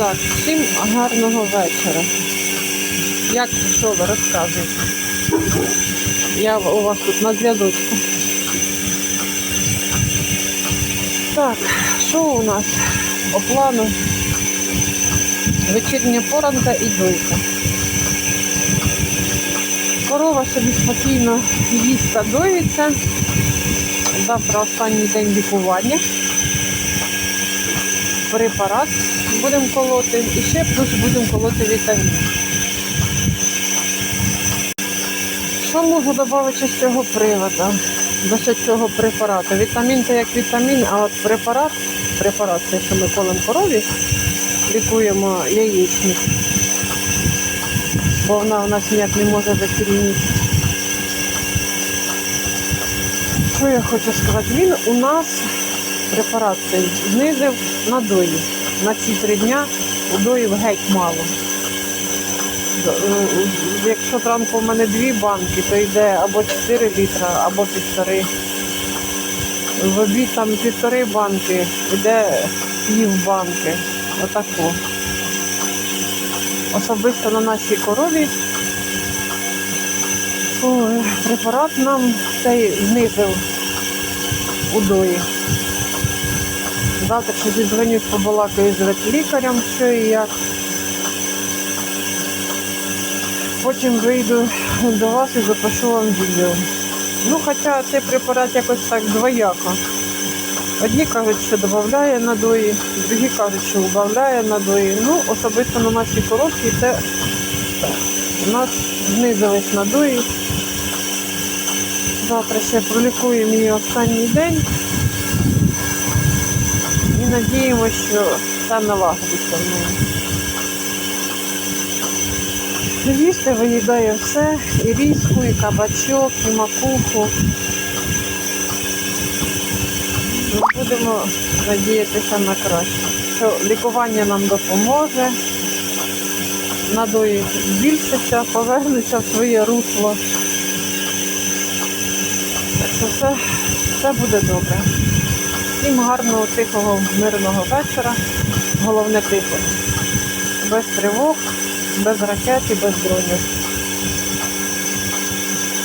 Так, всім гарного вечора. Як що ви розказуєте? Я у вас тут на зв'язочку. Так, що у нас по плану? Вечірня поранка і дойка. Корова собі спокійно їсть та доїться. Завтра останній день лікування. Препарат будемо колоти і ще плюс будемо колоти вітамін. Що можу додати з цього приводу? До цього препарату. Вітамін це як вітамін, а от препарат, препарат це, що ми колемо корові, лікуємо яєчник. Бо вона у нас ніяк не може закільніти. Що я хочу сказати? Він у нас препарат цей знизив надої. На ці три дня удоїв геть мало. Е, Якщо зранку в мене дві банки, то йде або 4 літра, або півтори. В обід там півтори банки, йде пів банки. Отако. Особисто на нашій корові ой, препарат нам цей знизив удої. Завтра зідзвонюсь, побалакаю з ветлікарем, що і як. Потім вийду до вас і запишу вам відео. Ну, хоча цей препарат якось так двояко. Одні кажуть, що додає надої, другі кажуть, що вбавляє надої. Ну, особисто на нашій коробці це. У нас знизились надої. Завтра ще пролікуємо її останній день. Надіємося, що все налагодиться в неї. Їсти виїдає все, і різку, і кабачок, і макуху. Ну, Будемо надіятися на краще. Що лікування нам допоможе, надої збільшиться, повернеться в своє русло. Так що все, все буде добре. Всім гарного, тихого, мирного вечора. Головне тихо. Без тривог, без ракет і без дронів.